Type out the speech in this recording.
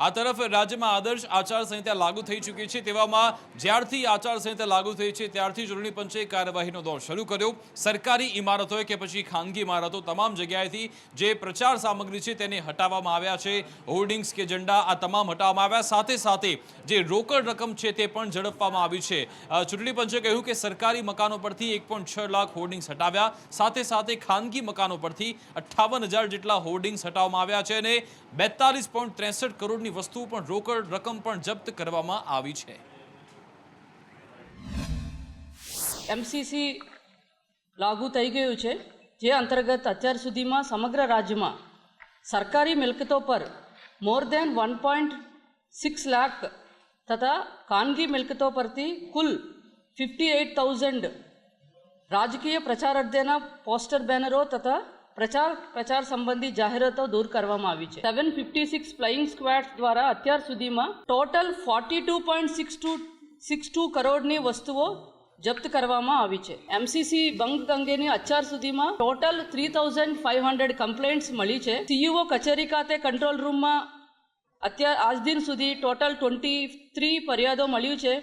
આ તરફ રાજ્યમાં આદર્શ આચારસંહિતા લાગુ થઈ ચૂકી છે. તેવામાં જ્યારથી આચારસંહિતા લાગુ થઈ છે, ત્યારથી ચૂંટણી પંચે કાર્યવાહીનો દોર શરૂ કર્યો. સરકારી ઇમારતોએ કે પછી ખાનગી ઇમારતો તમામ જગ્યાએથી જે પ્રચાર સામગ્રી છે તેને હટાવવામાં આવ્યા છે. હોર્ડિંગ્સ કે ઝંડા આ તમામ હટાવવામાં આવ્યા. સાથે સાથે જે રોકડ રકમ છે તે પણ ઝડપવામાં આવી છે. ચૂંટણી પંચે કહ્યું કે સરકારી મકાનો પરથી એક લાખ હોર્ડિંગ્સ હટાવ્યા. સાથે સાથે ખાનગી મકાનો પરથી અઠ્ઠાવન જેટલા હોર્ડિંગ્સ હટાવવામાં આવ્યા છે અને બેતાલીસ પોઈન્ટ ત્રેસઠ વસ્તુ પણ રોકડ રકમ પણ જપ્ત કરવામાં આવી છે. એમસીસી લાગુ થઈ ગયું છે, જે અંતર્ગત અત્યાર સુધીમાં સમગ્ર રાજ્યમાં સરકારી મિલકતો પર more than one point six lakh તથા ખાનગી મિલકતો પરથી કુલ ફિફ્ટી એઇટ થાઉઝન્ડ રાજકીય પ્રચાર અર્ધેના પોસ્ટર બેનરો તથા પ્રચાર પ્રચાર સંબંધી જાહેરાતો દૂર કરવામાં આવી છે. Seven fifty six flying squads દ્વારા અત્યાર સુધીમાં total forty two point six two six two કરોડની વસ્તુઓ જપ્ત કરવામાં આવી છે. એમસીસી બંક અંગેની અત્યાર સુધીમાં total three thousand five hundred complaints મળી છે. સીયુઓ કચેરી ખાતે કંટ્રોલ રૂમમાં અત્યાર, આજ દિન સુધી ટોટલ ટ્વેન્ટી થ્રી ફરિયાદો મળ્યું છે.